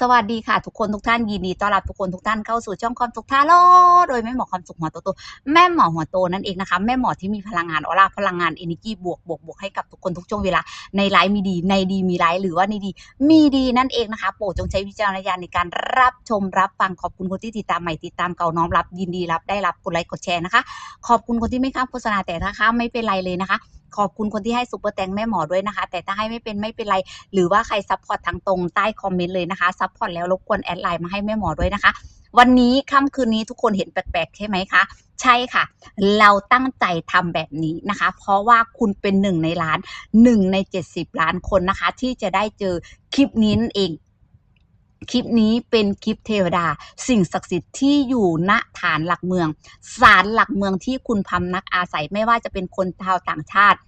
สวัสดีค่ะทุกคนทุกท่านยินดีต้อนรับทุกคนทุกท่านเข้าสู่ช่องความสุขท่าโลโดยแม่หมอความสุขหัวโตโตแม่หมอหัวโตนั่นเองนะคะแม่หมอที่มีพลังงานออร่าพลังงานเอเนจีบวกบวกบวกให้กับทุกคนทุกช่วงเวลาในไลฟ์มีดี ในดีมีไลฟ์หรือว่าในดี มีดีนั่นเองนะคะ โปรดจงใช้วิจารณญาณในการรับชมรับฟังขอบคุณคนที่ติดตามใหม่ติดตามเก่าน้อมรับยินดีรับได้รับกดไลค์กดแชร์นะคะ ขอบคุณคนที่ไม่ข้ามโฆษณาแต่ถ้าข้ามไม่เป็นไรเลยนะคะขอบคุณคนที่ให้ซุปเปอร์แตงแม่หมอด้วยนะคะ แต่ถ้าให้ไม่เป็นไม่เป็นไร หรือว่าใครซัพพอร์ตทางตรงใต้คอมเมนต์เลยนะคะซัพพอร์ตแล้วรบกวนแอดไลน์มาให้แม่หมอด้วยนะคะ วันนี้ค่ำคืนนี้ทุกคนเห็นแปลกๆใช่ไหมคะ ใช่ค่ะ เราตั้งใจทำแบบนี้นะคะ เพราะว่าคุณเป็นหนึ่งในล้านหนึ่งใน 70 ล้านคนนะคะ ที่จะได้เจอคลิปนี้นั่นเอง คลิปนี้เป็นคลิปเทวดา สิ่งศักดิ์สิทธิ์ที่อยู่ณฐานหลักเมืองศาลหลักเมืองที่คุณพำนักอาศัยไม่ว่าจะเป็นคนชาวต่างชาติ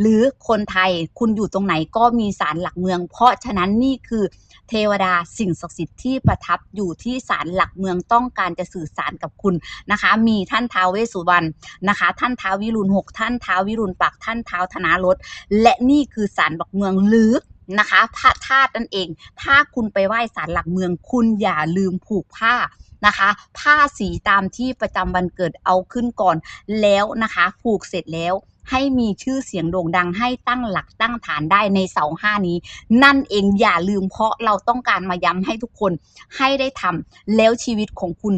หรือคนไทยคุณอยู่ตรงไหนก็มีศาลหลักเมือง เพราะฉะนั้นนี่คือเทวดาสิ่งศักดิ์สิทธิ์ที่ประทับอยู่ที่ศาลหลักเมืองต้องการจะสื่อสารกับคุณนะคะ มีท่านท้าวเวสุวรรณนะคะ ท่านท้าววิรุณหกท่านท้าววิรุณปักท่านท้าวธนารถและนี่คือศาลหลักเมืองหรือ นะคะพระธาตุนั่นเอง ถ้าคุณไปไหว้ศาลหลักเมือง คุณอย่าลืมผูกผ้านะคะ ผ้าสีตามที่ประจำวันเกิดเอาขึ้นก่อนแล้วนะคะผูกเสร็จแล้วให้มีชื่อเสียงโด่งดังให้ตั้งหลักตั้งฐานได้ในเสาห้านี้ นั่นเองอย่าลืมเพราะเราต้องการมาย้ำให้ทุกคนให้ได้ทำแล้วชีวิตของคุณ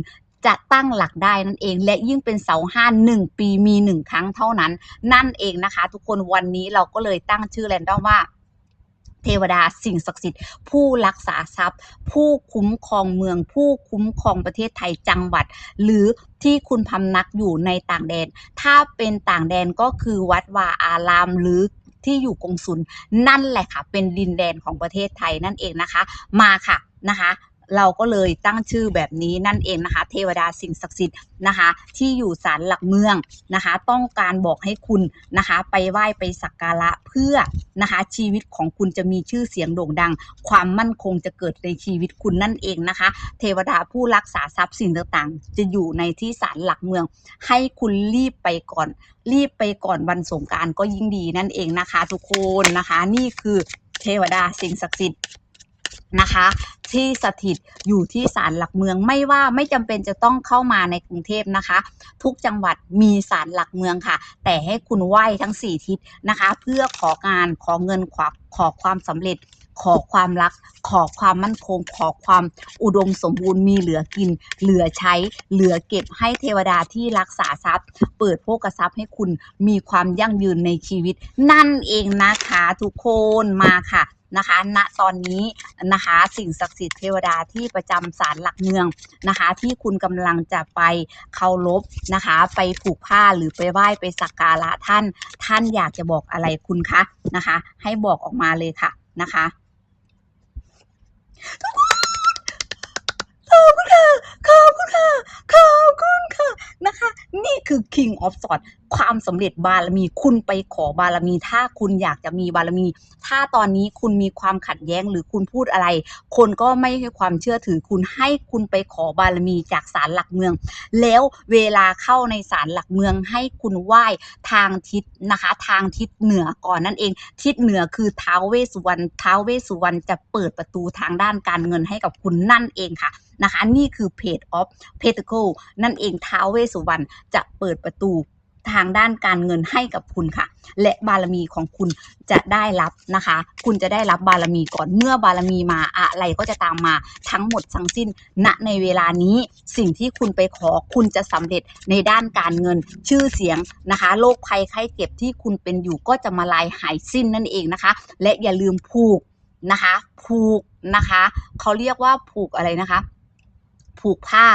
จะตั้งหลักได้นั่นเอง และยิ่งเป็นเสาห้าหนึ่งปีมีหนึ่งครั้งเท่านั้น นั่นเองนะคะ ทุกคนวันนี้เราก็เลยตั้งชื่อแรนดอมว่า เทวดาสิ่งศักดิ์สิทธิ์ ผู้รักษาทรัพย์ ผู้คุ้มครองเมือง ผู้คุ้มครองประเทศไทยจังหวัด หรือที่คุณพำนักอยู่ในต่างแดน ถ้าเป็นต่างแดนก็คือวัดวาอารามหรือที่อยู่กงสุลนั่นแหละค่ะ เป็นดินแดนของประเทศไทยนั่นเองนะคะ มาค่ะนะคะ เราก็เลยตั้งชื่อแบบนี้นั่นเองนะคะ เทวดาสิ่งศักดิ์สิทธิ์นะคะ ที่อยู่ศาลหลักเมืองนะคะ ต้องการบอกให้คุณนะคะ ไปไหว้ไปสักการะเพื่อนะคะ ชีวิตของคุณจะมีชื่อเสียงโด่งดัง ความมั่นคงจะเกิดในชีวิตคุณนั่นเองนะคะ เทวดาผู้รักษาทรัพย์สิ่งต่างๆ จะอยู่ในที่ศาลหลักเมือง ให้คุณรีบไปก่อน รีบไปก่อนวันสงการก็ยิ่งดีนั่นเองนะคะ ทุกคนนะคะ นี่คือเทวดาสิ่งศักดิ์สิทธิ์ นะคะ ที่สถิตอยู่ที่ศาลหลักเมืองไม่ว่าไม่จำเป็นจะต้องเข้ามาในกรุงเทพนะคะ ทุกจังหวัดมีศาลหลักเมืองค่ะ แต่ให้คุณไหว้ทั้ง 4 ทิศนะคะ เพื่อของานขอเงินขอขอความสำเร็จ ขอความรัก ขอความมั่นคง ขอความอุดมสมบูรณ์มีเหลือกิน เหลือใช้ เหลือเก็บให้เทวดาที่รักษาทรัพย์ เปิดโภกทรัพย์ให้คุณมีความยั่งยืนในชีวิต นั่นเองนะคะทุกคนมาค่ะนะคะ ณ ตอนนี้นะคะ สิ่งศักดิ์สิทธิ์เทวดาที่ประจำศาลหลักเมืองนะคะ ที่คุณกำลังจะไปเคารพนะคะ ไปผูกผ้าหรือไปไหว้ไปสักการะท่าน ท่านอยากจะบอกอะไรคุณคะนะคะ ให้บอกออกมาเลยค่ะนะคะ ขอบคุณค่ะขอบ ค่ะ ขอบคุณค่ะ นะคะ นี่คือ King of Swords ความสำเร็จบารมีคุณไปขอบารมี ถ้าคุณอยากจะมีบารมี ถ้าตอนนี้คุณมีความขัดแย้งหรือคุณพูดอะไร คนก็ไม่ให้ความเชื่อถือคุณให้คุณไปขอบารมีจากศาลหลักเมือง แล้วเวลาเข้าในศาลหลักเมืองให้คุณไหว้ทางทิศนะคะ ทางทิศเหนือก่อนนั่นเอง ทิศเหนือคือท้าวเวสุวรรณท้าวเวสุวรรณจะเปิดประตูทางด้านการเงินให้กับคุณนั่นเองค่ะ นะคะนี่คือ Page of Pentacle นั่นเองท้าวเวสสุวรรณจะเปิดประตูทางด้านการเงินให้กับคุณค่ะ และบารมีของคุณจะได้รับนะคะ คุณจะได้รับบารมีก่อนเมื่อบารมีมาอะไรก็จะตามมาทั้งหมดทั้งสิ้นณในเวลานี้สิ่งที่คุณไปขอคุณจะสำเร็จในด้านการเงินชื่อเสียงนะคะโรคภัยไข้เจ็บที่คุณเป็นอยู่ก็จะมาลายหายสิ้นนั่นเองนะคะ และอย่าลืมผูกนะคะ ผูกนะคะเขาเรียกว่าผูกอะไรนะคะ ผูกผ้า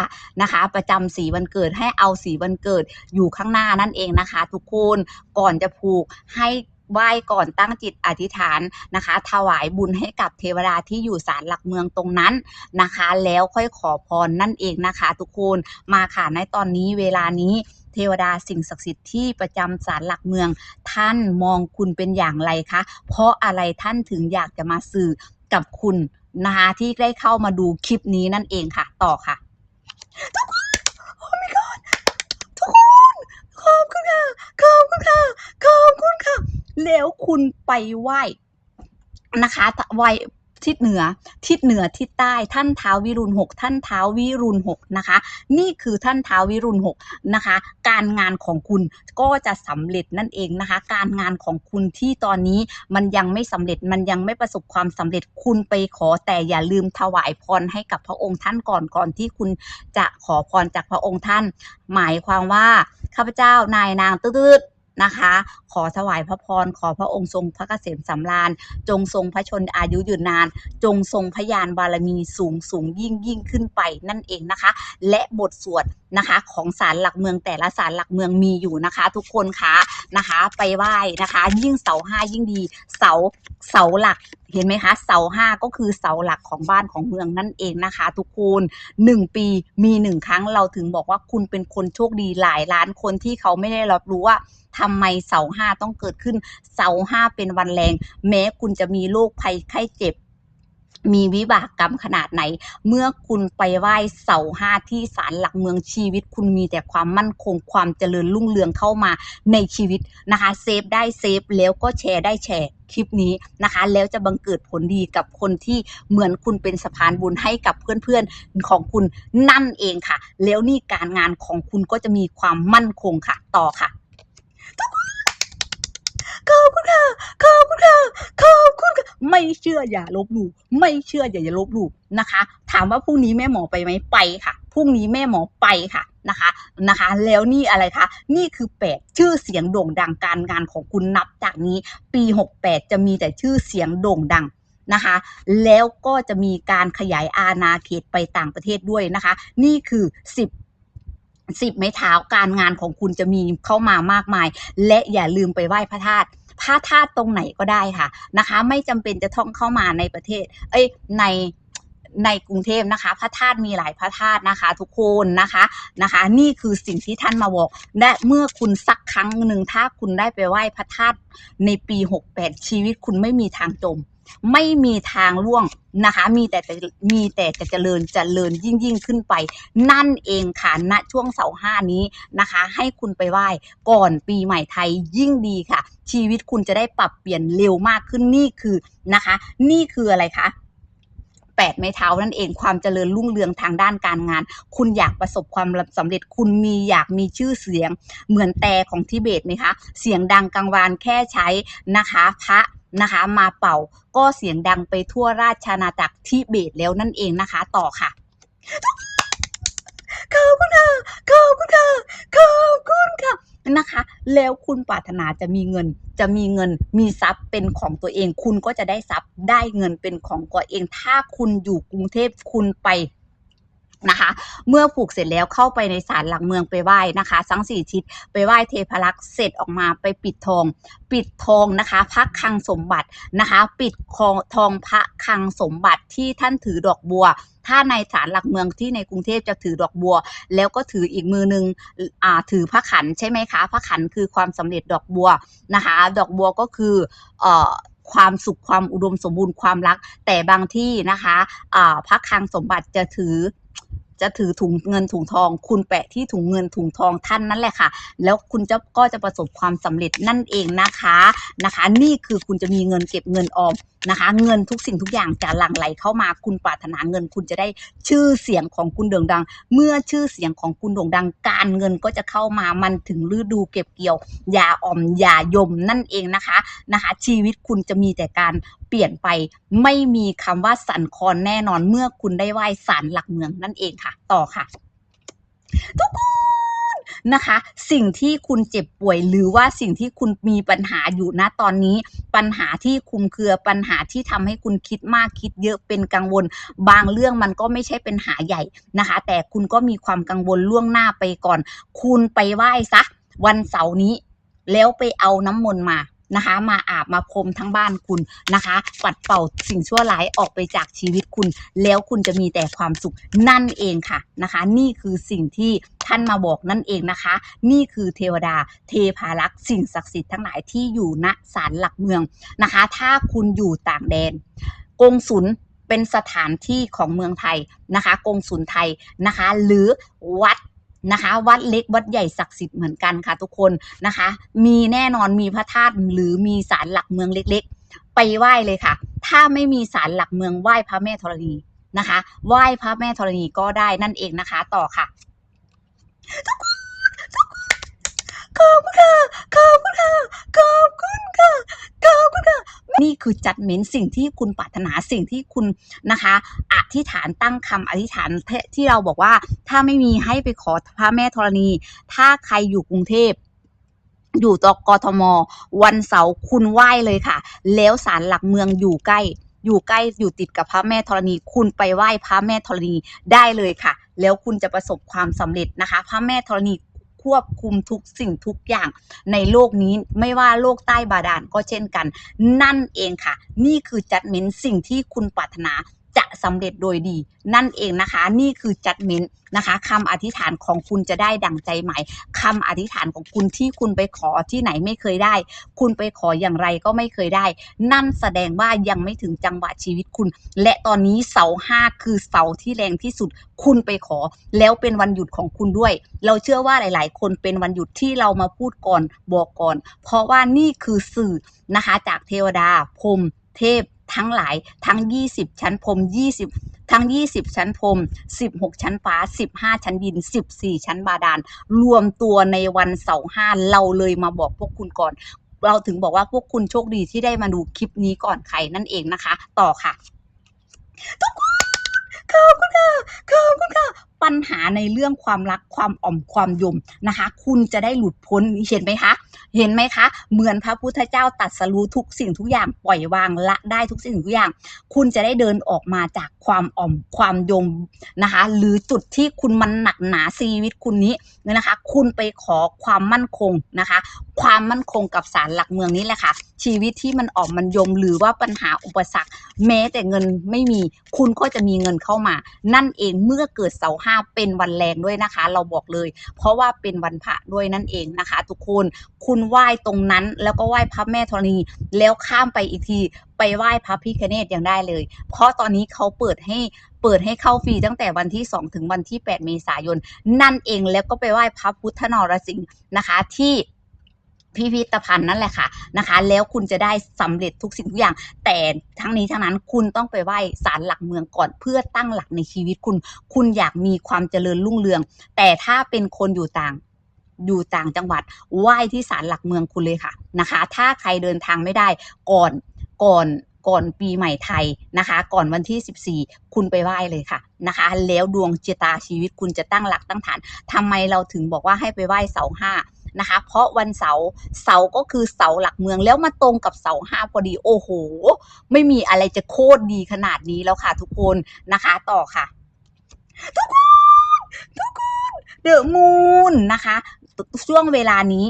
นะคะ ประจำสีวันเกิดให้เอาสีวันเกิดอยู่ข้างหน้านั่นเองนะคะ ทุกคนก่อนจะผูกให้ไหว้ก่อนตั้งจิตอธิษฐานนะคะ ถวายบุญให้กับเทวดาที่อยู่ศาลหลักเมืองตรงนั้นนะคะ แล้วค่อยขอพรนั่นเองนะคะ ทุกคนมาค่ะในตอนนี้เวลานี้เทวดาสิ่งศักดิ์สิทธิ์ที่ประจำศาลหลักเมือง ท่านมองคุณเป็นอย่างไรคะเพราะอะไรท่านถึงอยากจะมาสื่อกับคุณ นะคะที่ได้เข้ามาดูคลิปนี้นั่นเองค่ะ ต่อค่ะ ทุกคน โอ้ my god ทุกคน ขอบคุณค่ะ ขอบคุณค่ะ ขอบคุณค่ะ แล้วคุณไปไหว้นะคะไหว้ ทิศเหนือ ทิศเหนือทิศใต้ท่านเท้าวิรุณหกท่านเท้าวิรุณหกนะคะ นี่คือท่านเท้าววิรุณหกนะคะ การงานของคุณก็จะสำเร็จนั่นเองนะคะ การงานของคุณที่ตอนนี้มันยังไม่สำเร็จมันยังไม่ประสบความสำเร็จคุณไปขอแต่อย่าลืมถวายพรให้กับพระองค์ท่านก่อนก่อนที่คุณจะขอพรจากพระองค์ท่าน หมายความว่าข้าพเจ้านายนางตืดๆนะคะ ขอถวายพระพร ขอพระองค์ทรงพระเกษมสำราญ จงทรงพระชนอายุยืนนาน จงทรงพยานบารมีสูงสูงยิ่งยิ่งขึ้นไปนั่นเองนะคะ และบทสวดนะคะของศาลหลักเมืองแต่ละศาลหลักเมืองมีอยู่นะคะ ทุกคนคะนะคะ ไปไหว้นะคะ ยิ่งเสาห้ายิ่งดีเสาเสาหลักเห็นไหมคะเสาห้าก็คือเสาหลักของบ้านของเมืองนั่นเองนะคะ ทุกคนหนึ่งปีมีหนึ่งครั้งเราถึงบอกว่าคุณเป็นคนโชคดีหลายล้านคนที่เขาไม่ได้รับรู้ว่าทำไมเสาห้าต้องเกิดขึ้นเสาห้าเป็นวันแรง แม้คุณจะมีโรคภัยไข้เจ็บมีวิบากกรรมขนาดไหน เมื่อคุณไปไหว้เสาห้าที่ศาลหลักเมืองชีวิต คุณมีแต่ความมั่นคงความเจริญรุ่งเรืองเข้ามาในชีวิตนะคะเซฟได้เซฟแล้วก็แชร์ได้แชร์คลิปนี้นะคะ แล้วจะบังเกิดผลดีกับคนที่เหมือนคุณเป็นสะพานบุญให้กับเพื่อนๆของคุณนั่นเองค่ะ แล้วนี่การงานของคุณก็จะมีความมั่นคงค่ะ ต่อค่ะ ขอบคุณค่ะขอบคุณค่ะขอบคุณค่ะไม่เชื่ออย่าลบหลู่ไม่เชื่ออย่าอย่าลบหลู่นะคะ ถามว่าพรุ่งนี้แม่หมอไปไหมไปค่ะพรุ่งนี้แม่หมอไปค่ะนะคะนะคะ แล้วนี่อะไรคะนี่คือแปดชื่อเสียงโด่งดังการงานของคุณนับจากนี้ ปี 68 จะมีแต่ชื่อเสียงโด่งดังนะคะ แล้วก็จะมีการขยายอาณาเขตไปต่างประเทศด้วยนะคะ นี่คือ 10 สิบไม้เท้าการงานของคุณจะมีเข้ามามากมาย และอย่าลืมไปไหว้พระธาตุพระธาตุตรงไหนก็ได้ค่ะนะคะ ไม่จำเป็นจะต้องเข้ามาในประเทศ เอ้ยในในกรุงเทพนะคะ พระธาตุมีหลายพระธาตุนะคะ ทุกคนนะคะนะคะ นี่คือสิ่งที่ท่านมาบอกและเมื่อคุณสักครั้งหนึ่งถ้าคุณได้ไปไหว้พระธาตุในปี 68 ชีวิตคุณไม่มีทางจม ไม่มีทางล่วงนะคะ มีแต่จะมีแต่จะเจริญเจริญยิ่งยิ่งขึ้นไป นั่นเองค่ะณช่วงเสาห้านี้นะคะ ให้คุณไปไหว้ก่อนปีใหม่ไทยยิ่งดีค่ะ ชีวิตคุณจะได้ปรับเปลี่ยนเร็วมากขึ้นนี่คือนะคะ นี่คืออะไรคะ แปดไม้เท้านั่นเองความเจริญรุ่งเรืองทางด้านการงาน คุณอยากประสบความสำเร็จ คุณมีอยากมีชื่อเสียง เหมือนแต่ของทิเบตไหมคะ เสียงดังกังวานแค่ใช้นะคะพระนะคะมาเป่าก็เสียงดังไปทั่วราชอาณาจักรทิเบตแล้วนั่นเองนะคะ ต่อค่ะขอบคุณค่ะขอบคุณค่ะขอบคุณค่ะ นะคะ แล้วคุณปรารถนาจะมีเงิน จะมีเงินมีทรัพย์เป็นของตัวเอง คุณก็จะได้ทรัพย์ได้เงินเป็นของตัวเอง ถ้าคุณอยู่กรุงเทพคุณไป นะคะ เมื่อผูกเสร็จแล้วเข้าไปในศาลหลักเมืองไปไหว้นะคะทั้งสี่ทิศไปไหว้เทพรักษ์เสร็จออกมาไปปิดทอง ปิดทองนะคะพระคังสมบัตินะคะ ปิดคองทองพระคังสมบัติที่ท่านถือดอกบัวถ้าในศาลหลักเมืองที่ในกรุงเทพจะถือดอกบัว แล้วก็ถืออีกมือนึงอ่าถือพระขันใช่ไหมคะพระขันคือความสำเร็จดอกบัวนะคะ ดอกบัวก็คือเอ่อความสุขความอุดมสมบูรณ์ความรัก แต่บางที่นะคะอ่าพระคังสมบัติจะถือ จะถือถุงเงินถุงทอง คุณแปะที่ถุงเงินถุงทองท่านนั่นแหละค่ะ แล้วคุณจะก็จะประสบความสำเร็จนั่นเองนะคะนะคะ นี่คือคุณจะมีเงินเก็บเงินออมนะคะ เงินทุกสิ่งทุกอย่างจะหลั่งไหลเข้ามาคุณปรารถนาเงิน คุณจะได้ชื่อเสียงของคุณโด่งดัง เมื่อชื่อเสียงของคุณโด่งดัง การเงินก็จะเข้ามามันถึงฤดูเก็บเกี่ยวอย่าอ่อมอย่ายมนั่นเองนะคะนะคะ ชีวิตคุณจะมีแต่การเปลี่ยนไปไม่มีคำว่าสั่นคลอนแน่นอนเมื่อคุณได้ไหว้ศาลหลักเมืองนั่นเองค่ะต่อค่ะทุกคนนะคะ สิ่งที่คุณเจ็บป่วยหรือว่าสิ่งที่คุณมีปัญหาอยู่ณตอนนี้ ปัญหาที่คุมเครือปัญหาที่ทำให้คุณคิดมากคิดเยอะเป็นกังวล บางเรื่องมันก็ไม่ใช่เป็นหาใหญ่นะคะ แต่คุณก็มีความกังวลล่วงหน้าไปก่อน คุณไปไหว้ซะวันเสาร์นี้ แล้วไปเอาน้ำมนต์มา นะคะ มาอาบมาพรมทั้งบ้านคุณนะคะ ปัดเป่าสิ่งชั่วร้ายออกไปจากชีวิตคุณ แล้วคุณจะมีแต่ความสุขนั่นเองค่ะนะคะ นี่คือสิ่งที่ท่านมาบอกนั่นเองนะคะ นี่คือเทวดา เทพารักษ์สิ่งศักดิ์สิทธิ์ทั้งหลายที่อยู่ณศาลหลักเมืองนะคะ ถ้าคุณอยู่ต่างแดน กงสุลเป็นสถานที่ของเมืองไทยนะคะ กงสุลไทยนะคะ หรือวัด นะคะ วัดเล็กวัดใหญ่ศักดิ์สิทธิ์เหมือนกันค่ะทุกคนนะคะ มีแน่นอนมีพระธาตุหรือมีศาลหลักเมืองเล็กๆ ไปไหว้เลยค่ะ ถ้าไม่มีศาลหลักเมืองไหว้พระแม่ธรณีนะคะ ไหว้พระแม่ธรณีก็ได้นั่นเองนะคะ ต่อค่ะทุกคน ขอบคุณค่ะ ขอบคุณค่ะ ขอบคุณค่ะ ขอบคุณค่ะ นี่คือจัดเม้นสิ่งที่คุณปรารถนาสิ่งที่คุณนะคะ อธิษฐานตั้งคำอธิษฐานที่เราบอกว่า ถ้าไม่มีให้ไปขอพระแม่ธรณี ถ้าใครอยู่กรุงเทพอยู่ตอกทม วันเสาร์คุณไหว้เลยค่ะ แล้วศาลหลักเมืองอยู่ใกล้ อยู่ใกล้อยู่ติดกับพระแม่ธรณี คุณไปไหว้พระแม่ธรณีได้เลยค่ะ แล้วคุณจะประสบความสำเร็จนะคะ พระแม่ธรณี ควบคุมทุกสิ่งทุกอย่างในโลกนี้ไม่ว่าโลกใต้บาดาลก็เช่นกัน นั่นเองค่ะ นี่คือจัดเมนสิ่งที่คุณปรารถนา จะสำเร็จโดยดีนั่นเองนะคะ นี่คือจัดเมนนะคะคำอธิษฐานของคุณจะได้ดั่งใจหมายคำอธิษฐานของคุณที่คุณไปขอที่ไหนไม่เคยได้ คุณไปขออย่างไรก็ไม่เคยได้ นั่นแสดงว่ายังไม่ถึงจังหวะชีวิตคุณ และตอนนี้เสาห้าคือเสาที่แรงที่สุด คุณไปขอ แล้วเป็นวันหยุดของคุณด้วย เราเชื่อว่าหลาย ๆ คนเป็นวันหยุดที่เรามาพูดก่อนบอกก่อน เพราะว่านี่คือสื่อนะคะจากเทวดาพรมเทพ ทั้งหลายทั้ง 20 ชั้นพรม 20 ทั้ง 20 ชั้นพรม 16 ชั้นฟ้า 15 ชั้นดิน 14 ชั้นบาดาล รวมตัวในวันเสาร์ห้าเราเลยมาบอกพวกคุณก่อน เราถึงบอกว่าพวกคุณโชคดีที่ได้มาดูคลิปนี้ก่อนใครนั่นเองนะคะ ต่อค่ะ ทุกคนขอบคุณค่ะขอบคุณค่ะปัญหาในเรื่องความรักความอ่อมความยมนะคะ คุณจะได้หลุดพ้นเห็นไหมคะ เห็นไหมคะ เหมือนพระพุทธเจ้าตัดสรู้ทุกสิ่งทุกอย่างปล่อยวางละได้ทุกสิ่งทุกอย่าง คุณจะได้เดินออกมาจากความอ่อมความยมนะคะ หรือจุดที่คุณมันหนักหนาชีวิตคุณนี้นะคะ คุณไปขอความมั่นคงนะคะ ความมั่นคงกับศาลหลักเมืองนี้แหละค่ะ ชีวิตที่มันอ่อมมันยมหรือว่าปัญหาอุปสรรค แม้แต่เงินไม่มี คุณก็จะมีเงินเข้ามา นั่นเองเมื่อเกิดเสาห้าเป็นวันแรงด้วยนะคะ เราบอกเลย เพราะว่าเป็นวันพระด้วยนั่นเองนะคะ ทุกคนคุณไหว้ตรงนั้นแล้วก็ไหว้พระแม่ธรณีแล้วข้ามไปอีกทีไปไหว้พระพิคเนตยังได้เลย เพราะตอนนี้เขาเปิดให้เปิดให้เข้าฟรีตั้งแต่วันที่ 2 ถึงวันที่ 8 เมษายน นั่นเองแล้วก็ไปไหว้พระพุทธนรสิงห์นะคะที่ พิพิธภัณฑ์นั่นแหละค่ะนะคะ แล้วคุณจะได้สำเร็จทุกสิ่งทุกอย่าง แต่ทั้งนี้ทั้งนั้นคุณต้องไปไหว้ศาลหลักเมืองก่อนเพื่อตั้งหลักในชีวิตคุณ คุณอยากมีความเจริญรุ่งเรือง แต่ถ้าเป็นคนอยู่ต่างอยู่ต่างจังหวัดไหว้ที่ศาลหลักเมืองคุณเลยค่ะนะคะ ถ้าใครเดินทางไม่ได้ก่อนก่อนก่อนปีใหม่ไทยนะคะ ก่อนวันที่ 14 คุณไปไหว้เลยค่ะนะคะ แล้วดวงชะตาชีวิตคุณจะตั้งหลักตั้งฐานทำไมเราถึงบอกว่าให้ไปไหว้เสาห้า นะคะ เพราะวันเสาร์เสาร์ก็คือเสาหลักเมืองแล้วมาตรงกับเสาห้าพอดีโอ้โห ไม่มีอะไรจะโคตรดีขนาดนี้แล้วค่ะ ทุกคนนะคะต่อค่ะทุกคนทุกคนเดอะมูนนะคะ ช่วงเวลานี้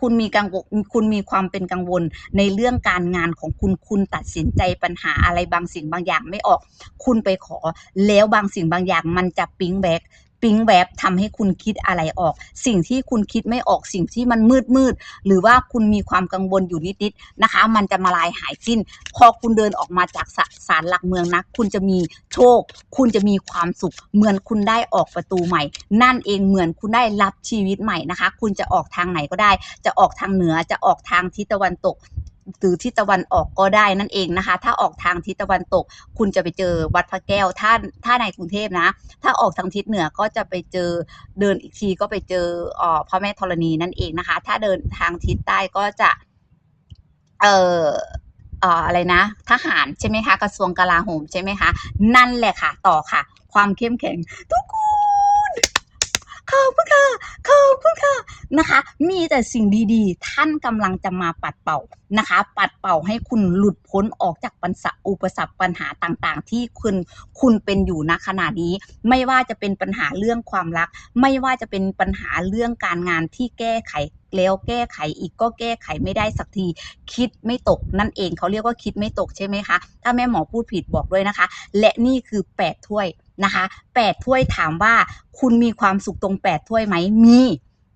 คุณมีกังวลคุณมีความเป็นกังวลในเรื่องการงานของคุณคุณตัดสินใจปัญหาอะไรบางสิ่งบางอย่างไม่ออก คุณไปขอ แล้วบางสิ่งบางอย่างมันจะปิ๊งแบก ปิ๊งแวบทำให้คุณคิดอะไรออก สิ่งที่คุณคิดไม่ออกสิ่งที่มันมืดมืดหรือว่าคุณมีความกังวลอยู่นิดๆนะคะ มันจะมาลายหายสิ้น พอคุณเดินออกมาจากศาศาลหลักเมืองนะคุณจะมีโชค คุณจะมีความสุข เหมือนคุณได้ออกประตูใหม่ นั่นเองเหมือนคุณได้รับชีวิตใหม่นะคะ คุณจะออกทางไหนก็ได้ จะออกทางเหนือจะออกทางทิศตะวันตก หรือทิศตะวันออกก็ได้นั่นเองนะคะ ถ้าออกทางทิศตะวันตก คุณจะไปเจอวัดพระแก้วถ้าถ้าในกรุงเทพนะ ถ้าออกทางทิศเหนือก็จะไปเจอเดินอีกทีก็ไปเจออ่อพระแม่ธรณีนั่นเองนะคะ ถ้าเดินทางทิศใต้ก็จะเอ่อเอ่ออะไรนะ ทหารใช่ไหมคะ กระทรวงกลาโหมใช่ไหมคะ นั่นแหละค่ะ ต่อค่ะ ความเข้มแข็งทุกคนขอบคุณค่ะขอบคุณค่ะ นะคะ มีแต่สิ่งดีๆ ท่านกำลังจะมาปัดเป่านะคะ ปัดเป่าให้คุณหลุดพ้นออกจากปัญหาอุปสรรคปัญหาต่างๆ ที่คุณคุณเป็นอยู่ณขณะนี้ ไม่ว่าจะเป็นปัญหาเรื่องความรัก ไม่ว่าจะเป็นปัญหาเรื่องการงานที่แก้ไขแล้วแก้ไขอีกก็แก้ไขไม่ได้สักที คิดไม่ตกนั่นเองเขาเรียกว่าคิดไม่ตกใช่ไหมคะ ถ้าแม่หมอพูดผิดบอกด้วยนะคะ และนี่คือแปดถ้วยนะคะแปดถ้วยถามว่าคุณมีความสุขตรงแปดถ้วยไหมมี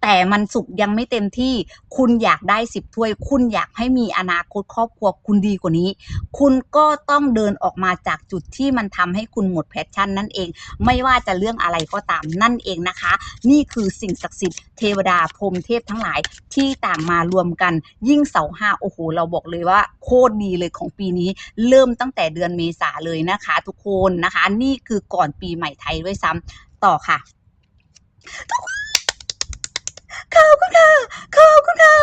แต่มันสุขยังไม่เต็มที่คุณอยากได้สิบถ้วย คุณอยากให้มีอนาคตครอบครัวคุณดีกว่านี้ คุณก็ต้องเดินออกมาจากจุดที่มันทำให้คุณหมดแพชชั่นนั่นเอง ไม่ว่าจะเรื่องอะไรก็ตามนั่นเองนะคะ นี่คือสิ่งศักดิ์สิทธิ์เทวดาพรมเทพทั้งหลายที่ต่างมารวมกัน ยิ่งเสาห้าโอ้โหเราบอกเลยว่าโคตรดีเลยของปีนี้ เริ่มตั้งแต่เดือนเมษาเลยนะคะ ทุกคนนะคะ นี่คือก่อนปีใหม่ไทยด้วยซ้ำต่อค่ะ ทุกคน ขอบคุณค่ะขอบคุณค่ะ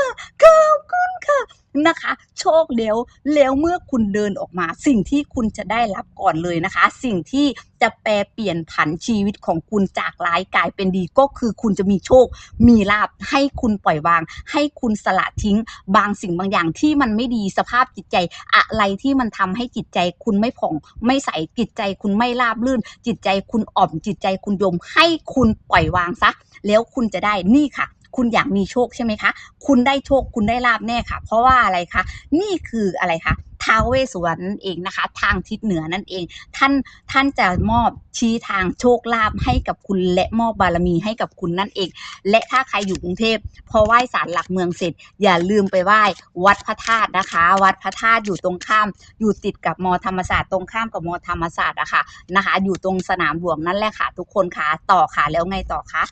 ขอบคุณค่ะนะคะ โชคเดี๋ยวแล้วเมื่อคุณเดินออกมา สิ่งที่คุณจะได้รับก่อนเลยนะคะ สิ่งที่จะแปลเปลี่ยนผันชีวิตของคุณจากร้ายกลายเป็นดีก็คือคุณจะมีโชค มีลาบให้คุณปล่อยวาง ให้คุณสละทิ้ง บางสิ่งบางอย่างที่มันไม่ดีสภาพจิตใจ อะไรที่มันทำให้จิตใจคุณไม่ผ่อง ไม่ใสจิตใจคุณไม่ราบรื่น จิตใจคุณอ่อมจิตใจคุณยมให้คุณปล่อยวางซะแล้วคุณจะได้นี่ค่ะ คุณอยากมีโชคใช่ไหมคะ คุณได้โชคคุณได้ลาบแน่ค่ะ เพราะว่าอะไรคะ นี่คืออะไรคะท้าวเวสสุวรรณนั่นเองนะคะ ทางทิศเหนือนั่นเอง ท่านท่านจะมอบชี้ทางโชคลาภให้กับคุณและมอบบารมีให้กับคุณนั่นเอง และถ้าใครอยู่กรุงเทพพอไหว้ศาลหลักเมืองเสร็จ อย่าลืมไปไหว้วัดพระธาตุนะคะ วัดพระธาตุอยู่ตรงข้าม อยู่ติดกับมอธรรมศาสตร์ตรงข้ามกับมอธรรมศาสตร์อะค่ะนะคะ อยู่ตรงสนามหลวงนั่นแหละค่ะ ทุกคนค่ะต่อค่ะแล้วไงต่อคะ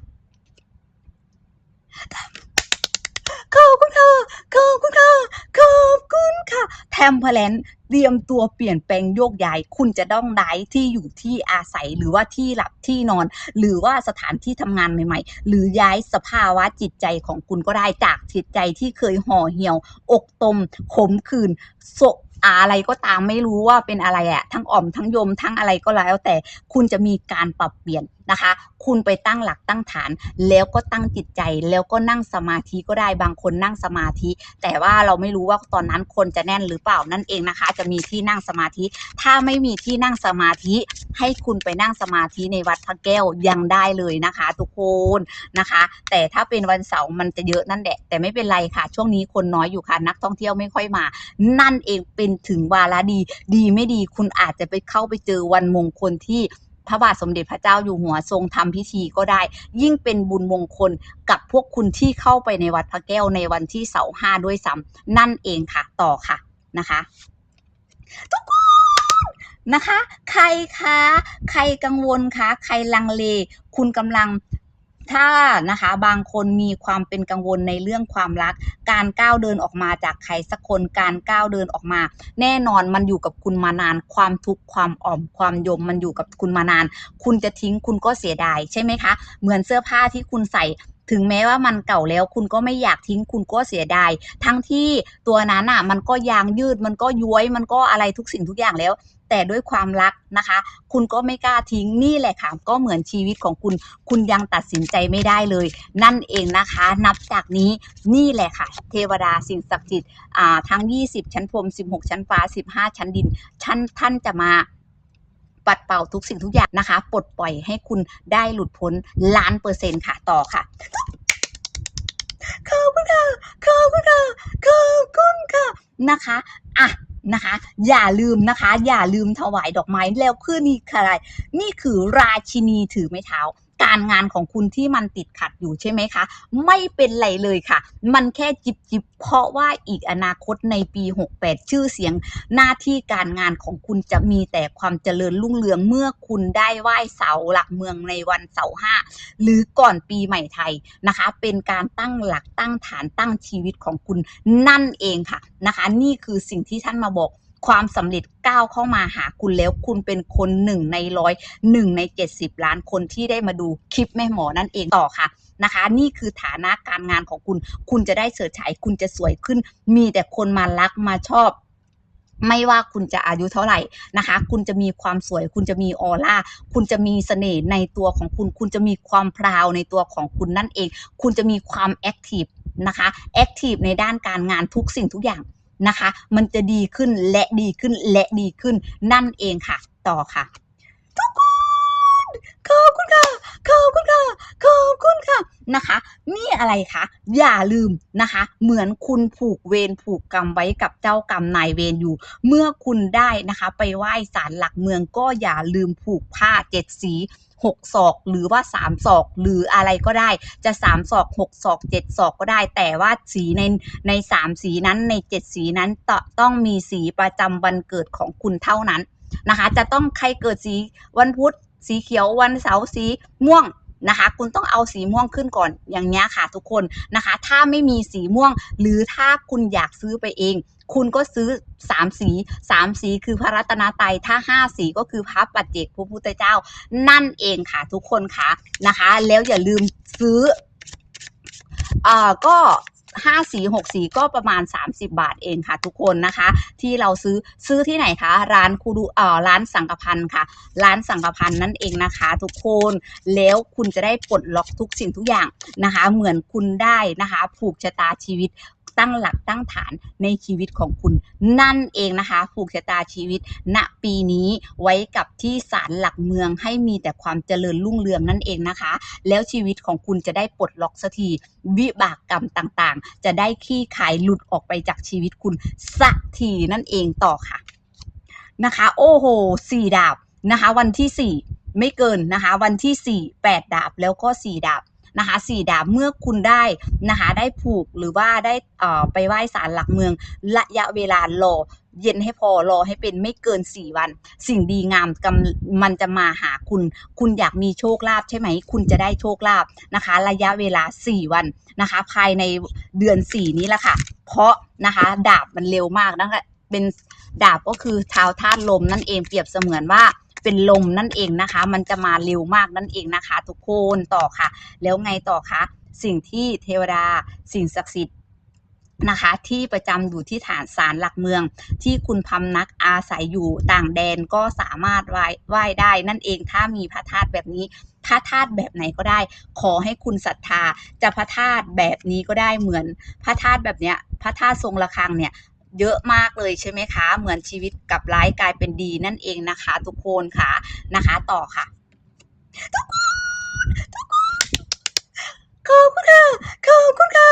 ขอบคุณค่ะขอบคุณค่ะขอบคุณค่ะแทมเพลนเตรียมตัวเปลี่ยนแปลงโยกย้าย คุณจะต้องได้ที่อยู่ที่อาศัยหรือว่าที่หลับที่นอน หรือว่าสถานที่ทำงานใหม่ ๆ หรือย้ายสภาวะจิตใจของคุณก็ได้จากจิตใจที่เคยห่อเหี่ยว อกตม ขมขื่นโศกอะไรก็ตามไม่รู้ว่าเป็นอะไรอะทั้งอ่อมทั้งยมทั้งอะไรก็แล้วแต่คุณจะมีการปรับเปลี่ยน นะคะ คุณไปตั้งหลักตั้งฐาน แล้วก็ตั้งจิตใจ แล้วก็นั่งสมาธิก็ได้บางคนนั่งสมาธิ แต่ว่าเราไม่รู้ว่าตอนนั้นคนจะแน่นหรือเปล่านั่นเองนะคะ จะมีที่นั่งสมาธิ ถ้าไม่มีที่นั่งสมาธิ ให้คุณไปนั่งสมาธิในวัดพระแก้วยังได้เลยนะคะ ทุกคนนะคะ แต่ถ้าเป็นวันเสาร์มันจะเยอะนั่นแหละ แต่ไม่เป็นไรค่ะ ช่วงนี้คนน้อยอยู่ค่ะนักท่องเที่ยวไม่ค่อยมา นั่นเองเป็นถึงวาระดี ดีไม่ดีคุณอาจจะไปเข้าไปเจอวันมงคลที่ พระบาทสมเด็จพระเจ้าอยู่หัวทรงทำพิธีก็ได้ ยิ่งเป็นบุญมงคลกับพวกคุณที่เข้าไปในวัดพระแก้วในวันที่เสาร์ห้าด้วยซ้ำนั่นเองค่ะต่อค่ะนะคะทุกคนนะคะ ใครคะ ใครกังวลคะ ใครลังเล คุณกำลัง ถ้านะคะบางคนมีความเป็นกังวลในเรื่องความรัก การก้าวเดินออกมาจากใครสักคนการก้าวเดินออกมา แน่นอนมันอยู่กับคุณมานาน ความทุกข์ความอ่อมความยมมันอยู่กับคุณมานาน คุณจะทิ้งคุณก็เสียดายใช่ไหมคะ เหมือนเสื้อผ้าที่คุณใส่ ถึงแม้ว่ามันเก่าแล้วคุณก็ไม่อยากทิ้งคุณก็เสียดาย ทั้งที่ตัวนั้นอะมันก็ยางยืดมันก็ย้วยมันก็อะไรทุกสิ่งทุกอย่างแล้ว แต่ด้วยความรักนะคะ คุณก็ไม่กล้าทิ้งนี่แหละค่ะก็เหมือนชีวิตของคุณ คุณยังตัดสินใจไม่ได้เลย นั่นเองนะคะ นับจากนี้นี่แหละค่ะ เทวดาสิ่งศักดิ์สิทธิ์ทั้ง 20 ชั้นพรม 16 ชั้นฟ้า 15 ชั้นดินชั้นท่านจะมา ปัดเป่าทุกสิ่งทุกอย่างนะคะ ปลดปล่อยให้คุณได้หลุดพ้นล้านเปอร์เซ็นต์ค่ะต่อค่ะขอบคุณค่ะขอบคุณค่ะขอบคุณค่ะนะคะอะนะคะ อย่าลืมนะคะ อย่าลืมถวายดอกไม้แล้วคือนี่คืออะไรนี่คือราชินีถือไม้เท้า การงานของคุณที่มันติดขัดอยู่ใช่ไหมคะ ไม่เป็นไรเลยค่ะ มันแค่จิบจิบเพราะว่าอีกอนาคตในปี 68 ชื่อเสียงหน้าที่การงานของคุณจะมีแต่ความเจริญรุ่งเรืองเมื่อคุณได้ไหว้เสาหลักเมืองในวันเสาร์ห้าหรือก่อนปีใหม่ไทยนะคะ เป็นการตั้งหลักตั้งฐานตั้งชีวิตของคุณนั่นเองค่ะนะคะ นี่คือสิ่งที่ท่านมาบอก ความสำเร็จก้าวเข้ามาหาคุณแล้วคุณเป็นคนหนึ่งในร้อยหนึ่งในเจ็ดสิบล้านคนที่ได้มาดูคลิปแม่หมอนั่นเองต่อค่ะนะคะ นี่คือฐานะการงานของคุณ คุณจะได้เฉิดฉายคุณจะสวยขึ้น มีแต่คนมารักมาชอบไม่ว่าคุณจะอายุเท่าไหร่นะคะ คุณจะมีความสวย คุณจะมีออร่า คุณจะมีเสน่ห์ในตัวของคุณ คุณจะมีความพราวในตัวของคุณนั่นเอง คุณจะมีความแอคทีฟนะคะ แอคทีฟในด้านการงานทุกสิ่งทุกอย่าง นะคะ มันจะดีขึ้นและดีขึ้นและดีขึ้นนั่นเองค่ะ ต่อค่ะทุกคน ขอบคุณค่ะ ขอบคุณค่ะ ขอบคุณค่ะนะคะ นี่อะไรคะอย่าลืมนะคะ เหมือนคุณผูกเวรผูกกรรมไว้กับเจ้ากรรมนายเวรอยู่ เมื่อคุณได้นะคะ ไปไหว้ศาลหลักเมืองก็อย่าลืมผูกผ้าเจ็ดสีหกศอกหรือว่าสามศอกหรืออะไรก็ได้จะสามศอกหกศอกเจ็ดศอกก็ได้ แต่ว่าสีในในสามสีนั้นในเจ็ดสีนั้นตต้องมีสีประจำวันเกิดของคุณเท่านั้นนะคะ จะต้องใครเกิดสีวันพุธ สีเขียววันเสาร์สีม่วงนะคะ คุณต้องเอาสีม่วงขึ้นก่อนอย่างเงี้ค่ะทุกคนนะคะ ถ้าไม่มีสีม่วง หรือถ้าคุณอยากซื้อไปเอง คุณก็ซื้อสามสีสามสีคือพระรัตนตรัยถ้าห้าสีก็คือพระปัจเจกพระพุทธเจ้า นั่นเองค่ะทุกคนค่ะนะคะ แล้วอย่าลืมซื้ออ่าก็ ห้าสีหกสีก็ประมาณ 30 บาทเองค่ะ ทุกคนนะคะ ที่เราซื้อซื้อที่ไหนคะร้านคูดูเอ่อร้านสังกพันธ์ค่ะ ร้านสังกพันธ์นั่นเองนะคะ ทุกคนแล้วคุณจะได้ปลดล็อกทุกสิ่งทุกอย่างนะคะ เหมือนคุณได้นะคะ ผูกชะตาชีวิต ตั้งหลักตั้งฐานในชีวิตของคุณนั่นเองนะคะผูกชะตาชีวิต ณปีนี้ไว้กับที่ศาลหลักเมืองให้มีแต่ความเจริญรุ่งเรืองนั่นเองนะคะ แล้วชีวิตของคุณจะได้ปลดล็อกสักทีวิบากกรรมต่างๆ จะได้ขี้ขายหลุดออกไปจากชีวิตคุณสักทีนั่นเองต่อค่ะนะคะ โอ้โหสี่ดาบนะคะ วันที่สี่ไม่เกินนะคะ วันที่สี่แปดดาบแล้วก็สี่ดาบ นะคะสี่ดาบเมื่อคุณได้นะคะได้ผูกหรือว่าได้อ่อไปไหว้ศาลหลักเมืองระยะเวลารอเย็นให้พอรอให้เป็นไม่เกิน 4 วัน สิ่งดีงามกำมันจะมาหาคุณ คุณอยากมีโชคลาภใช่ไหม คุณจะได้โชคลาภนะคะ ระยะเวลา 4 วันนะคะ ภายในเดือน 4 นี้แหละค่ะ เพราะนะคะดาบมันเร็วมากนะคะเป็นดาบก็คือเท้าธาตุลมนั่นเองเปรียบเสมือนว่า เป็นลมนั่นเองนะคะ มันจะมาเร็วมากนั่นเองนะคะ ทุกคนต่อค่ะ แล้วไงต่อคะสิ่งที่เทวดาสิ่งศักดิ์สิทธิ์นะคะที่ประจำอยู่ที่ฐานศาลหลักเมือง ที่คุณพำนักอาศัยอยู่ต่างแดนก็สามารถไหว้ไหว้ได้นั่นเองถ้ามีพระธาตุแบบนี้พระธาตุแบบไหนก็ได้ ขอให้คุณศรัทธาจะพระธาตุแบบนี้ก็ได้เหมือน พระธาตุแบบเนี้ยพระธาตุทรงระฆังเนี่ย เยอะมากเลยใช่ไหมคะ เหมือนชีวิตกับร้ายกลายเป็นดีนั่นเองนะคะ ทุกคนค่ะนะคะ ต่อค่ะ ทุกคนทุก ขอบคุณค่ะขอบคุณค่ะ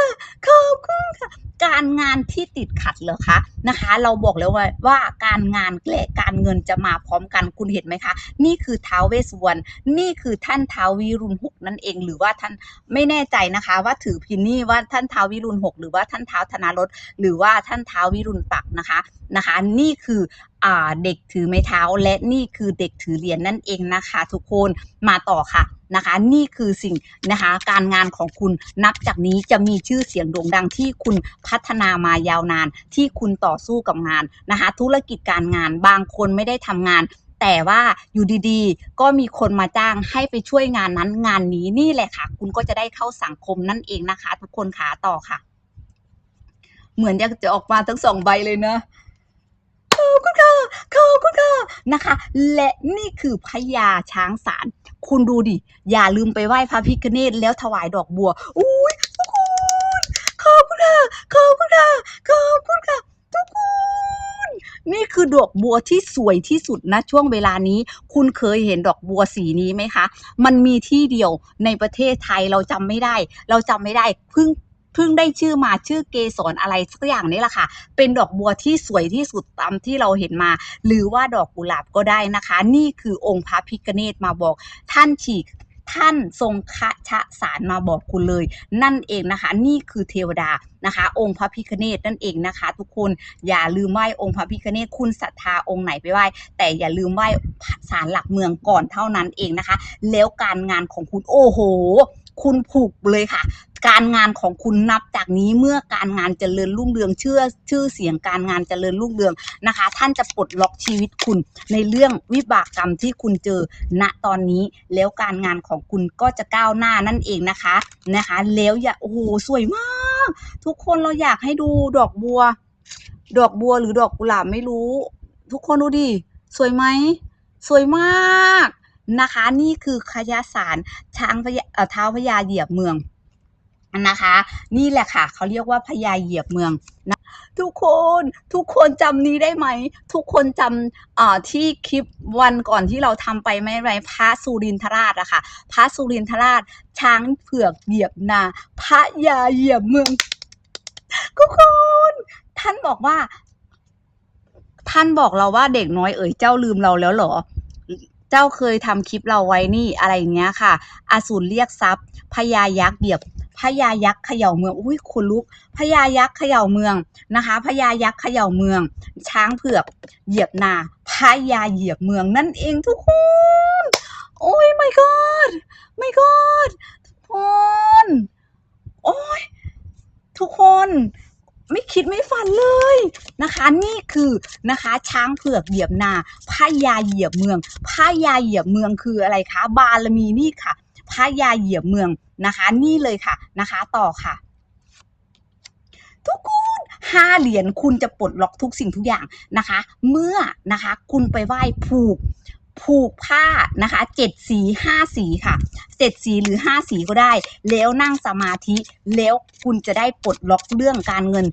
ขอบคุณค่ะ การงานที่ติดขัดเหรอคะนะคะ เราบอกแล้วว่าว่าการงานและการเงินจะมาพร้อมกันคุณเห็นไหมคะ นี่คือท้าวเวสวรรณนี่คือท่านท้าววิรุณหกนั่นเอง หรือว่าท่านไม่แน่ใจนะคะ ว่าถือพินนี่ว่าท่านท้าววิรุณหกหรือว่าท่านท้าวธนารสหรือว่าท่านท้าววิรุณปักนะคะนะคะ นี่คืออเด็กถือไม้เท้าและนี่คือเด็กถือเหรียญนั่นเองนะคะ ทุกคนมาต่อค่ะ นะคะ นี่คือสิ่งนะคะการงานของคุณนับจากนี้จะมีชื่อเสียงโด่งดังที่คุณพัฒนามายาวนาน ที่คุณต่อสู้กับงานนะคะ ธุรกิจการงานบางคนไม่ได้ทำงานแต่ว่าอยู่ดีๆ ก็มีคนมาจ้างให้ไปช่วยงานนั้นงานนี้นี่แหละค่ะ คุณก็จะได้เข้าสังคมนั่นเองนะคะ ทุกคนขาต่อค่ะ เหมือนอยากจะออกมาทั้งสองใบเลยนะขอบคุณค่ะขอบคุณค่ะนะคะ และนี่คือพญาช้างสาร คุณดูดิ อย่าลืมไปไหว้พระพิฆเนศแล้วถวายดอกบัว อุ้ยทุกคนขอบคุณค่ะขอบคุณค่ะขอบคุณค่ะทุกคนนี่คือดอกบัวที่สวยที่สุดนะช่วงเวลานี้ คุณเคยเห็นดอกบัวสีนี้ไหมคะ มันมีที่เดียวในประเทศไทยเราจำไม่ได้ เราจำไม่ได้เพิ่ง เพิ่งได้ชื่อมาชื่อเกสรอะไรสักอย่างนี่แหละค่ะ เป็นดอกบัวที่สวยที่สุดตามที่เราเห็นมา หรือว่าดอกกุหลาบก็ได้นะคะ นี่คือองค์พระพิฆเนศมาบอกท่านฉีกท่านทรงคะชะสารมาบอกคุณเลย นั่นเองนะคะ นี่คือเทวดานะคะ องค์พระพิฆเนศนั่นเองนะคะ ทุกคนอย่าลืมไหว้องค์พระพิฆเนศคุณศรัทธาองค์ไหนไปไหว้แต่อย่าลืมไหว้ศาลหลักเมืองก่อนเท่านั้นเองนะคะ แล้วการงานของคุณโอ้โห คุณผูกเลยค่ะ การงานของคุณนับจากนี้เมื่อการงานเจริญรุ่งเรืองเชื่อชื่อเสียงการงานเจริญรุ่งเรืองนะคะ ท่านจะปลดล็อกชีวิตคุณ ในเรื่องวิบากกรรมที่คุณเจอณตอนนี้ แล้วการงานของคุณก็จะก้าวหน้านั่นเองนะคะนะคะ แล้วอย่าโอ้โหสวยมาก ทุกคนเราอยากให้ดูดอกบัว ดอกบัวหรือดอกกุหลาบไม่รู้ ทุกคนดูดิสวยไหมสวยมากนะคะ นี่คือขยาสารช้างพญาเอ่อเท้าพญาเหยียบเมือง นะคะ นี่แหละค่ะเขาเรียกว่าพญาเหยียบเมืองนะทุกคนทุกคนจำนี้ได้ไหม ทุกคนจำอ่าที่คลิปวันก่อนที่เราทำไปไหมไหมพระสุรินทราชอะค่ะ พระสุรินทราช ช้างเผือกเหยียบนาพระยาเหยียบเมืองทุกคนท่านบอกว่า ท่านบอกเราว่าเด็กน้อยเอ๋ยเจ้าลืมเราแล้วเหรอ เจ้าเคยทำคลิปเราไว้นี่อะไรอย่างเงี้ยค่ะ อสูรเรียกทรัพย์พญายักษ์เหยียบ พญายักษ์เขย่าเมืองอุ้ยคนลุกพญายักษ์เขย่าเมืองนะคะพญายักษ์เขย่าเมือง ช้างเผือกเหยียบนาพญาเหยียบเมืองนั่นเองทุกคนโอ้ย my god my god ทุกคนโอ้ยทุกคนไม่คิดไม่ฝันเลยนะคะ นี่คือนะคะช้างเผือกเหยียบนาพญาเหยียบเมืองพญาเหยียบเมืองคืออะไรคะ บารมีนี่ค่ะ พญาเหยียบเมืองนะคะ นี่เลยค่ะนะคะ ต่อค่ะ ทุกคนห้าเหรียญคุณจะปลดล็อกทุกสิ่งทุกอย่างนะคะ เมื่อนะคะ คุณไปไหว้ผูกผูกผ้านะคะเจ็ดสีห้าสีค่ะเจ็ดสีหรือห้าสีก็ได้ แล้วนั่งสมาธิแล้วคุณจะได้ปลดล็อกเรื่องการเงิน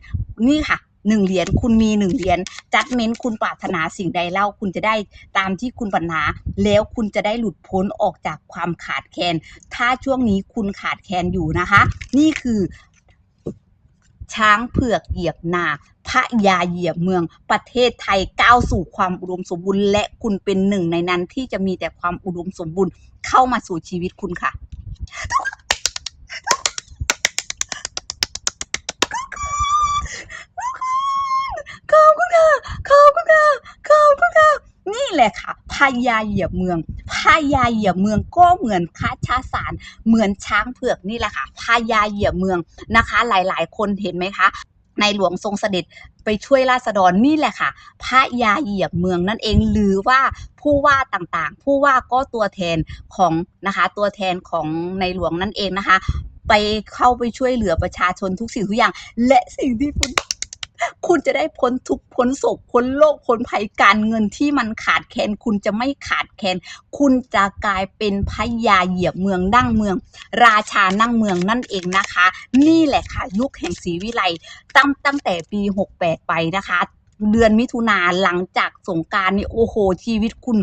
นี่ค่ะ หนึ่งเหรียญคุณมีหนึ่งเหรียญจัดเม้นคุณปรารถนาสิ่งใดเล่าคุณจะได้ตามที่คุณปรารถนา แล้วคุณจะได้หลุดพ้นออกจากความขาดแคลนถ้าช่วงนี้คุณขาดแคลนอยู่นะคะ นี่คือ ช้างเผือกเหยียบนาพระยาเหยียบเมืองประเทศไทยก้าวสู่ความอุดมสมบูรณ์และคุณเป็นหนึ่งในนั้นที่จะมีแต่ความอุดมสมบูรณ์เข้ามาสู่ชีวิตคุณค่ะ ขอบคุณค่ะ ค่ะขอบคุณค่ะนี่แหละค่ะพญาเหยียบเมืองพญาเหยียบเมืองก็เหมือนคาชาสารเหมือนช้างเผือกนี่แหละค่ะพญาเหยียบเมืองนะคะ หลายๆ คนเห็นไหมคะในหลวงทรงเสด็จไปช่วยราษฎรนี่แหละค่ะ พระยาเหยียบเมืองนั่นเองหรือว่าผู้ว่าต่างๆ ผู้ว่าก็ตัวแทนของนะคะตัวแทนของในหลวงนั่นเองนะคะ ไปเข้าไปช่วยเหลือประชาชนทุกสิ่งทุกอย่าง และสิ่งที่คุณ คุณจะได้พ้นทุกพ้นโศกพ้นโลกพ้นภัยการเงินที่มันขาดแคลนคุณจะไม่ขาดแคลนคุณจะกลายเป็นพญาเหยียบเมืองดั้งเมือง ราชานั่งเมืองนั่นเองนะคะ นี่แหละค่ะยุคแห่งศรีวิไลตั้งตั้งแต่ปี 68 ไปนะคะเดือนมิถุนาหลังจากสงการนี่โอ้โหชีวิตคุณ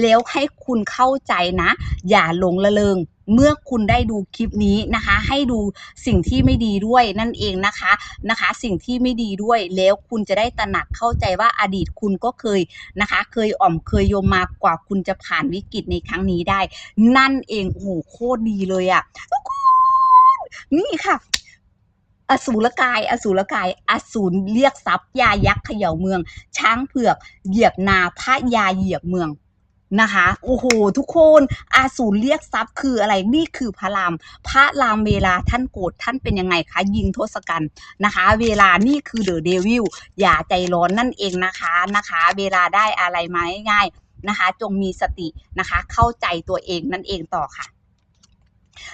แล้วให้คุณเข้าใจนะ อย่าหลงละเลง เมื่อคุณได้ดูคลิปนี้นะคะ ให้ดูสิ่งที่ไม่ดีด้วยนั่นเองนะคะนะคะ สิ่งที่ไม่ดีด้วยแล้วคุณจะได้ตระหนักเข้าใจว่าอดีตคุณก็เคยนะคะ เคยอ่อมเคยโยมมากว่าคุณจะผ่านวิกฤตในครั้งนี้ได้ นั่นเองโอ้โหโคตรดีเลยอะ่ะทุกคนนี่ค่ะอสูรกาย อสูรกาย อสูรเรียกทรัพย์ยายักษ์เขย่าเมือง ช้างเผือก เหยียบนาพระยาเหยียบเมือง นะคะโอ้โหทุกคนอาสูรเรียกทรัพย์คืออะไรนี่คือพระราม พระรามเวลาท่านโกรธท่านเป็นยังไงคะยิงทศกัณฐ์นะคะ เวลานี่คือเดอะเดวิลอย่าใจร้อนนั่นเองนะคะนะคะ เวลาได้อะไรมาง่ายๆนะคะ จงมีสตินะคะ เข้าใจตัวเองนั่นเองต่อค่ะ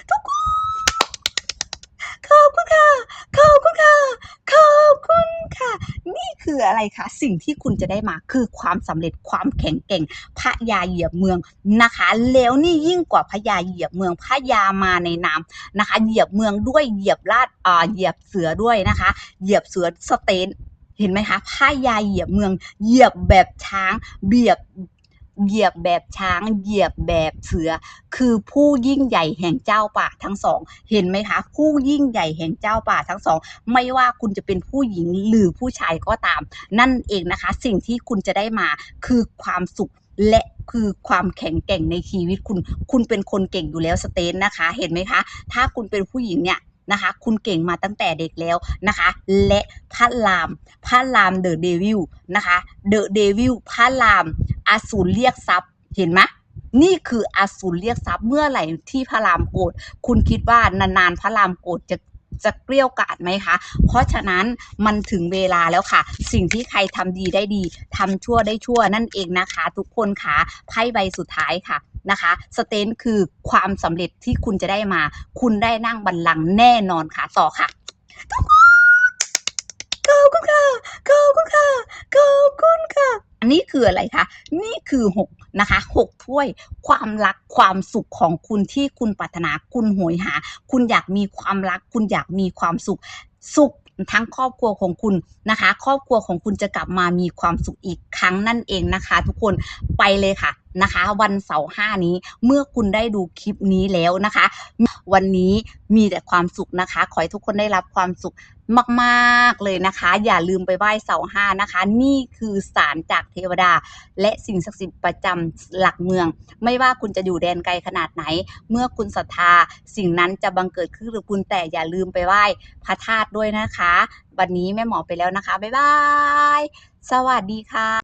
ทุกคน ขอบคุณค่ะ ขอบคุณค่ะ ขอบคุณค่ะ นี่คืออะไรคะ สิ่งที่คุณจะได้มาคือความสำเร็จความแข็งแกร่งพระยาเหยียบเมืองนะคะ แล้วนี่ยิ่งกว่าพระยาเหยียบเมืองพระยามาในนามนะคะ เหยียบเมืองด้วยเหยียบลาดอ่าเหยียบเสือด้วยนะคะ เหยียบเสือสเตนเห็นไหมคะพระยาเหยียบเมือง เหยียบแบบช้าง เบียบ เหยียบแบบช้าง เหยียบแบบเสือ คือผู้ยิ่งใหญ่แห่งเจ้าป่าทั้งสอง เห็นไหมคะ ผู้ยิ่งใหญ่แห่งเจ้าป่าทั้งสอง ไม่ว่าคุณจะเป็นผู้หญิงหรือผู้ชายก็ตาม นั่นเองนะคะ สิ่งที่คุณจะได้มาคือความสุขและคือความแข็งแกร่งในชีวิตคุณ คุณเป็นคนเก่งอยู่แล้วสเตนนะคะ เห็นไหมคะ ถ้าคุณเป็นผู้หญิงเนี่ย นะคะ คุณเก่งมาตั้งแต่เด็กแล้วนะคะ และพระรามพระรามเดอะเดวิลนะคะเดอะเดวิลพระรามอสูรเรียกทรัพย์เห็นไหมนี่คืออสูรเรียกทรัพย์เมื่อไหร่ที่พระรามโกรธคุณคิดว่านานๆพระรามโกรธจะ จะเกลี้ยวกล่อมไหมคะ เพราะฉะนั้นมันถึงเวลาแล้วค่ะ สิ่งที่ใครทำดีได้ดีทำชั่วได้ชั่วนั่นเองนะคะ ทุกคนค่ะไพ่ใบสุดท้ายค่ะนะคะสเตนคือความสำเร็จที่คุณจะได้มา คุณได้นั่งบัลลังก์แน่นอนค่ะต่อค่ะทุกคนขอบคุณค่ะขอบคุณค่ะขอบคุณค่ะ นี่คืออะไรคะ นี่คือหกนะคะหกถ้วย ความรักความสุขของคุณที่คุณปรารถนาคุณโหยหา คุณอยากมีความรัก คุณอยากมีความสุขสุขทั้งครอบครัวของคุณนะคะ ครอบครัวของคุณจะกลับมามีความสุขอีกครั้งนั่นเองนะคะ ทุกคนไปเลยค่ะ นะคะ วันเสาร์ห้านี้เมื่อคุณได้ดูคลิปนี้แล้วนะคะ วันนี้มีแต่ความสุขนะคะ ขอให้ทุกคนได้รับความสุขมากๆเลยนะคะ อย่าลืมไปไหว้เสาห้านะคะ นี่คือสารจากเทวดา และสิ่งศักดิ์สิทธิ์ประจำหลักเมือง ไม่ว่าคุณจะอยู่แดนไกลขนาดไหน เมื่อคุณศรัทธา สิ่งนั้นจะบังเกิดขึ้นหรือคุณแต่อย่าลืมไปไหว้พระธาตุด้วยนะคะ วันนี้แม่หมอไปแล้วนะคะ บ๊ายบาย สวัสดีค่ะ